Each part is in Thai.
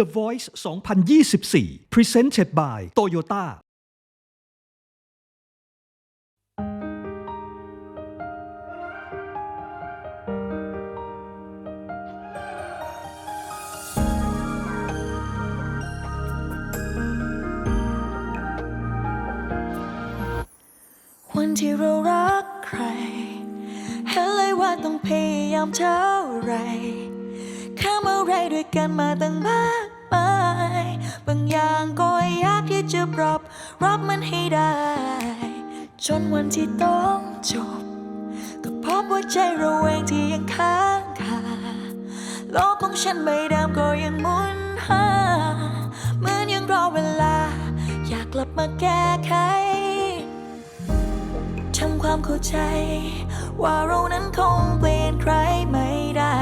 The Voice 2024 Presented by Toyota วันที่เรารักใครเห็นเลยว่าต้องพยายามเท่าไร อะไรด้วยกันมาตั้งมากมายบางอย่างก็ยากที่จะปรับรับมันให้ได้ จนวันที่ต้องจบ ก็พบว่าใจเราเองที่ยังค้างคาโลกของฉันใบเดิมก็ยังหมุนหาเหมือนยังรอเวลา อยากกลับมาแก้ไขทำความเข้าใจ ว่าเรานั้นคงเปลี่ยนใครไม่ได้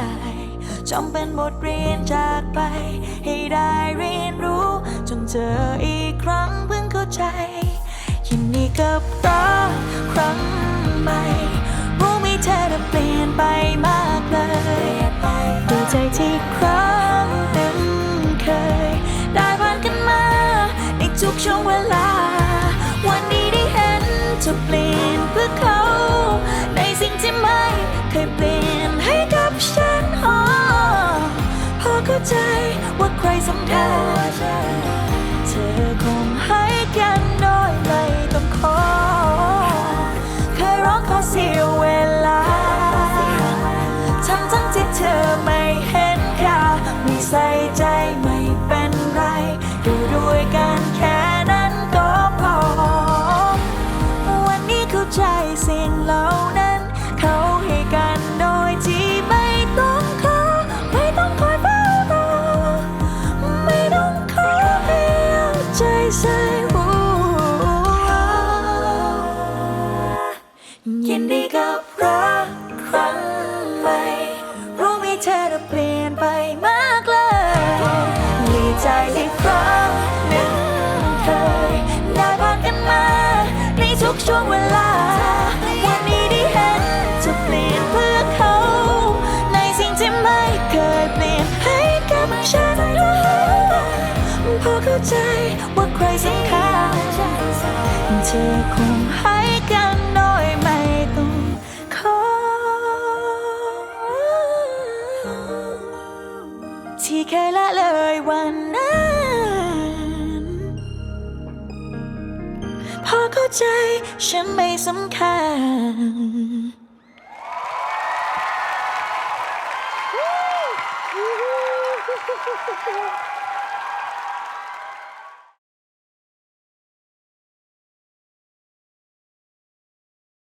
จำเป็นบทเรียนจากไป ให้ได้เรียนรู้ จนเจออีกครั้งเพิ่งเข้าใจ ยินดีกับรักครั้งใหม่ รู้ไหมเธอได้เปลี่ยนไปมากเลยดีใจที่ครั้งหนึ่งเคย ได้ผ่านกันมา ในทุกช่วงเวลา วันนี้ได้เห็นเธอเปลี่ยนเพื่อเขา ในสิ่งที่ไม่เคยเปลี่ยน ใจว่าใครสำคัญเธอคงให้กันโดยไม่ต้องขอเคยร้องขอเสียเวลาทั้งทั้งที่เธอไม่เห็นค่าไม่ใส่ใจไม่เป็นไรอยู่ด้วยกันแค่นั้นก็พอ วันนี้เข้าใจสิ่งเหล่านั้นเขา ช่วงเวลา วันนี้ได้เห็นจะเปลี่ยนเพื่อเขา ในสิ่งที่ไม่เคยเปลี่ยนให้กับฉันพอเข้าใจว่าใครสำคัญเธอคงให้กันโดยไม่ต้องขอ ที่เคยละเลยวันนั้น พอเข้าใจ ฉันไม่สำคัญ